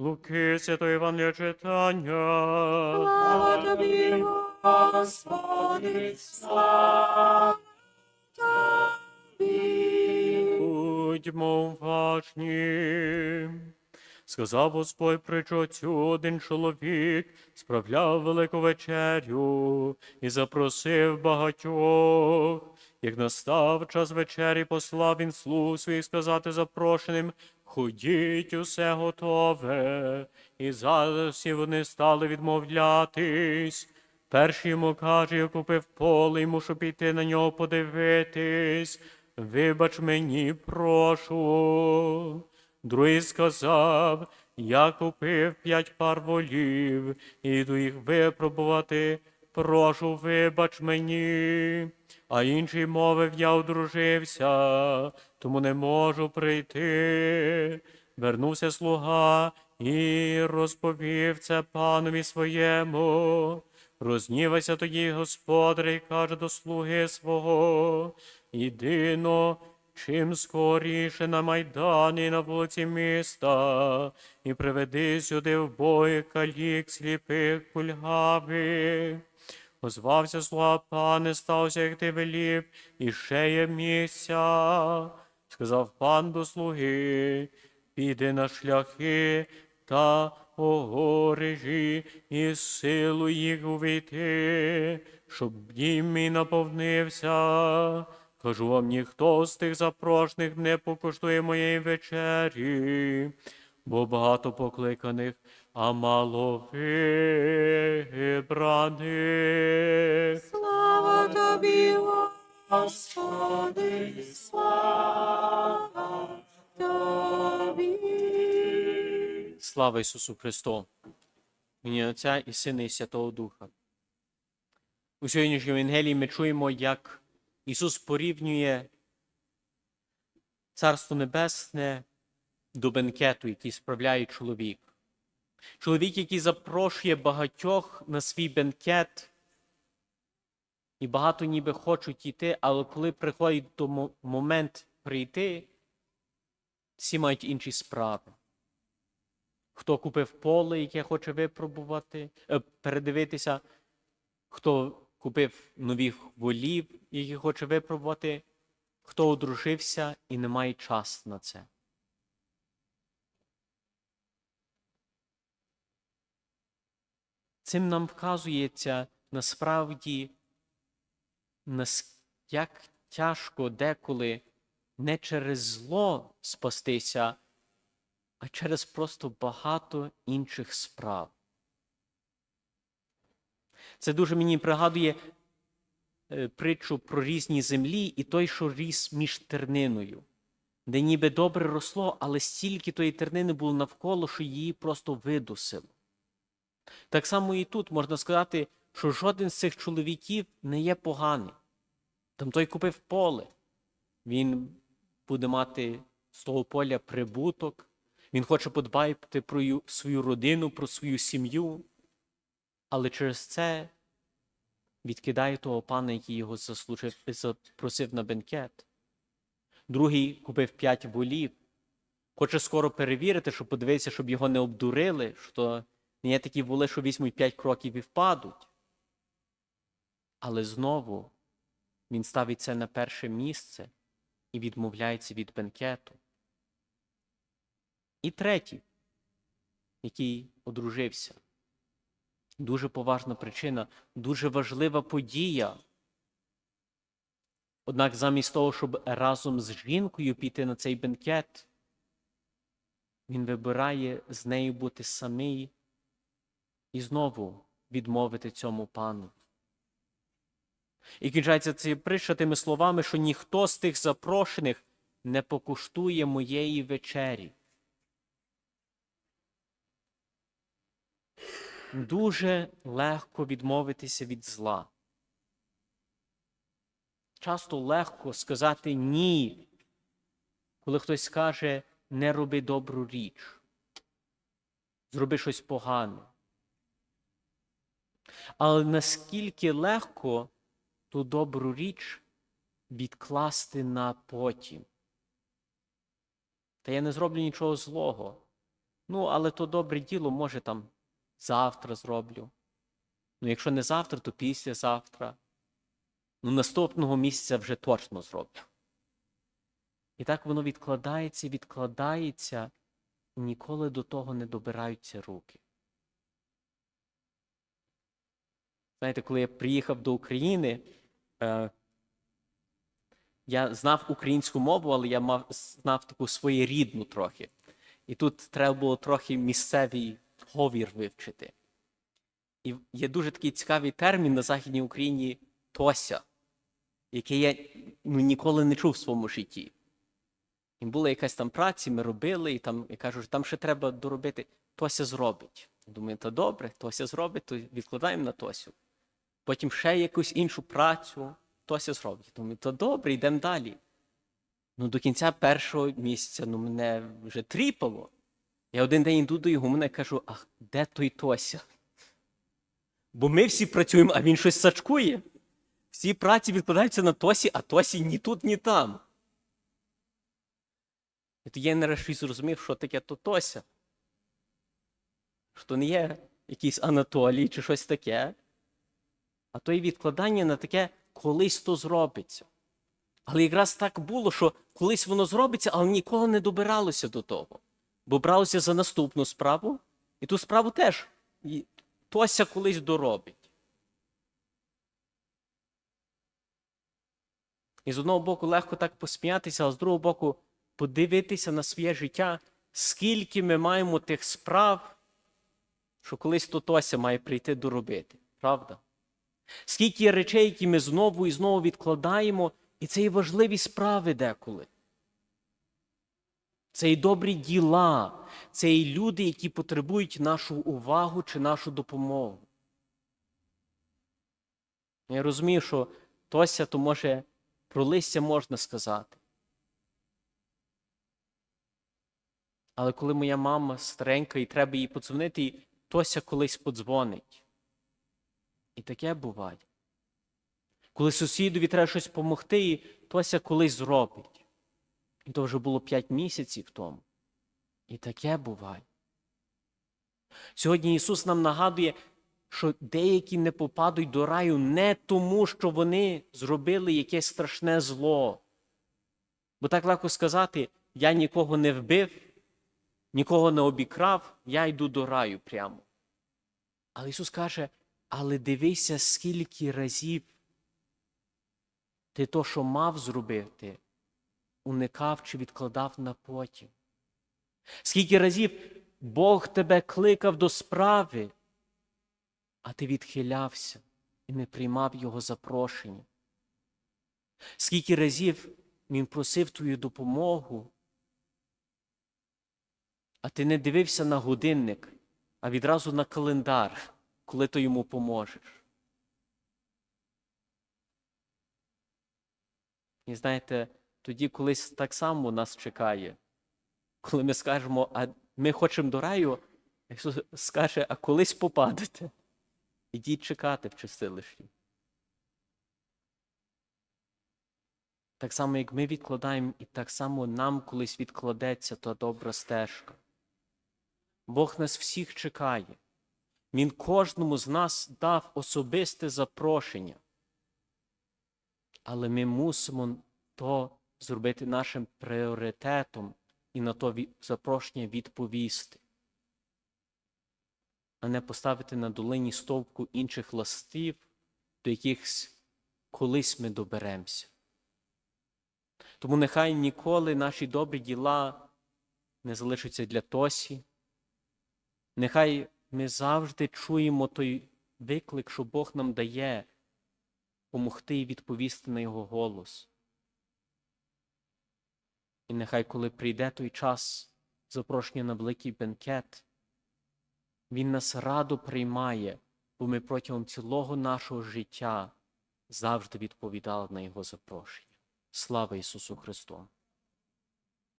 Луки Святої Івангелія читання. Слава тобі, Господи, слава тобі. Будьмо уважні. Сказав Господь притчу цю один чоловік, справляв велику вечерю і запросив багатьох. Як настав час вечері, послав він слуг своїх сказати запрошеним, ходіть, усе готове. І зараз всі вони стали відмовлятись. Перший йому каже, я купив поле і мушу піти на нього подивитись. Вибач мені, прошу. Другий сказав, я купив п'ять пар волів, і йду їх випробувати. Прошу, вибач мені. А інший мовив, я одружився, тому не можу прийти. Вернувся слуга і розповів це панові своєму. Рознівайся тоді господар і каже до слуги свого, іди но, чим скоріше на майдані на вулиці міста, і приведи сюди вбоїх калік, сліпих, кульгавих. Озвався слуга пане, стався, як ти велів, і ще є місця. Сказав пан до слуги, піди на шляхи та огорежі і силу їх увійти, щоб дім мій наповнився. Кажу вам, ніхто з тих запрошених не покуштує моєї вечері, бо багато покликаних, а мало вибраних. Слава тобі, Господи, слава тобі. Слава Ісусу Христу! Мені Отця і Сина, і Святого Духа. У сьогоднішньому Євангелії ми чуємо, як Ісус порівнює Царство Небесне до бенкету, який справляє чоловік. Чоловік, який запрошує багатьох на свій бенкет, і багато ніби хочуть йти, але коли приходить до момент прийти, всі мають інші справи. Хто купив поле, яке хоче випробувати, е, передивитися, хто купив нових волів, які хоче випробувати, хто одружився і не має часу на це. Цим нам вказується насправді, нас- як тяжко деколи не через зло спастися, а через просто багато інших справ. Це дуже мені пригадує е, притчу про різні землі і той, що ріс між терниною, де ніби добре росло, але стільки тої тернини було навколо, що її просто видусило. Так само і тут можна сказати, що жоден з цих чоловіків не є поганий. Там той купив поле, він буде мати з того поля прибуток, він хоче подбати про свою родину, про свою сім'ю, але через це відкидає того пана, який його заслужив, запросив на бенкет. Другий купив п'ять волів, хоче скоро перевірити, щоб подивитися, щоб його не обдурили, що є такі воли, що візьмуть п'ять кроків і впадуть. Але знову він ставить це на перше місце і відмовляється від бенкету. І третій, який одружився. Дуже поважна причина, дуже важлива подія. Однак замість того, щоб разом з жінкою піти на цей бенкет, він вибирає з нею бути самий і знову відмовити цьому пану. І кінчається цей притча тими словами, що ніхто з тих запрошених не покуштує моєї вечері. Дуже легко відмовитися від зла. Часто легко сказати ні, коли хтось скаже не роби добру річ, зроби щось погане. Але наскільки легко ту добру річ відкласти на потім. Та я не зроблю нічого злого. Ну, але то добре діло, може там завтра зроблю. Ну, якщо не завтра, то післязавтра. Ну, наступного місяця вже точно зроблю. І так воно відкладається, відкладається, і ніколи до того не добираються руки. Знаєте, коли я приїхав до України, е, я знав українську мову, але я мав, знав таку своєрідну трохи. І тут треба було трохи місцевий говір вивчити. І є дуже такий цікавий термін на Західній Україні тося, який я ну, ніколи не чув в своєму житті. І була якась там праця, ми робили, і там я кажу, що там ще треба доробити, Тося зробить. Думаю, то добре, Тося зробить, то відкладаємо на Тосю. Потім ще якусь іншу працю, Тося зробить. Думаю, то добре, йдемо далі. Ну, до кінця першого місяця ну, мене вже тріпало. Я один день йду до його, мене кажу, а де той Тося? Бо ми всі працюємо, а він щось сачкує. Всі праці відкладаються на Тосі, а Тосі ні тут, ні там. І тоді я нарешті зрозумів, що таке то Тося. Що то не є якийсь Анатолій чи щось таке, а то і відкладання на таке колись то зробиться. Але якраз так було, що колись воно зробиться, але ніколи не добиралося до того. Бо бралося за наступну справу, і ту справу теж Тося колись доробить. І з одного боку легко так посміятися, а з другого боку подивитися на своє життя, скільки ми маємо тих справ, що колись то Тося має прийти доробити. Правда? Скільки є речей, які ми знову і знову відкладаємо, і це і важливі справи деколи. Це і добрі діла, це і люди, які потребують нашу увагу чи нашу допомогу. Я розумію, що Тося, то може про листя можна сказати. Але коли моя мама старенька і треба їй подзвонити, Тося колись подзвонить. І таке буває. Коли сусідові треба щось допомогти, і Тося колись зробить. І то вже було 5 місяців тому. І таке буває. Сьогодні Ісус нам нагадує, що деякі не попадуть до раю не тому, що вони зробили якесь страшне зло. Бо так легко сказати, я нікого не вбив, нікого не обікрав, я йду до раю прямо. Але Ісус каже, але дивися, скільки разів ти то, що мав зробити, уникав чи відкладав на потім. Скільки разів Бог тебе кликав до справи, а ти відхилявся і не приймав Його запрошення. Скільки разів Він просив твою допомогу, а ти не дивився на годинник, а відразу на календар, коли ти йому поможеш. І знаєте, тоді колись так само нас чекає, коли ми скажемо, а ми хочемо до раю, Ісус скаже, а колись попадете. Ідіть чекати в чистилищі. Так само, як ми відкладаємо, і так само нам колись відкладеться та добра стежка. Бог нас всіх чекає. Він кожному з нас дав особисте запрошення. Але ми мусимо то зробити нашим пріоритетом і на то запрошення відповісти, а не поставити на долині стовпку інших ластів, до яких колись ми доберемося. Тому нехай ніколи наші добрі діла не залишаться для Тосі. Нехай ми завжди чуємо той виклик, що Бог нам дає помогти і відповісти на Його голос. І нехай, коли прийде той час запрошення на великий бенкет, Він нас радо приймає, бо ми протягом цілого нашого життя завжди відповідали на Його запрошення. Слава Ісусу Христу!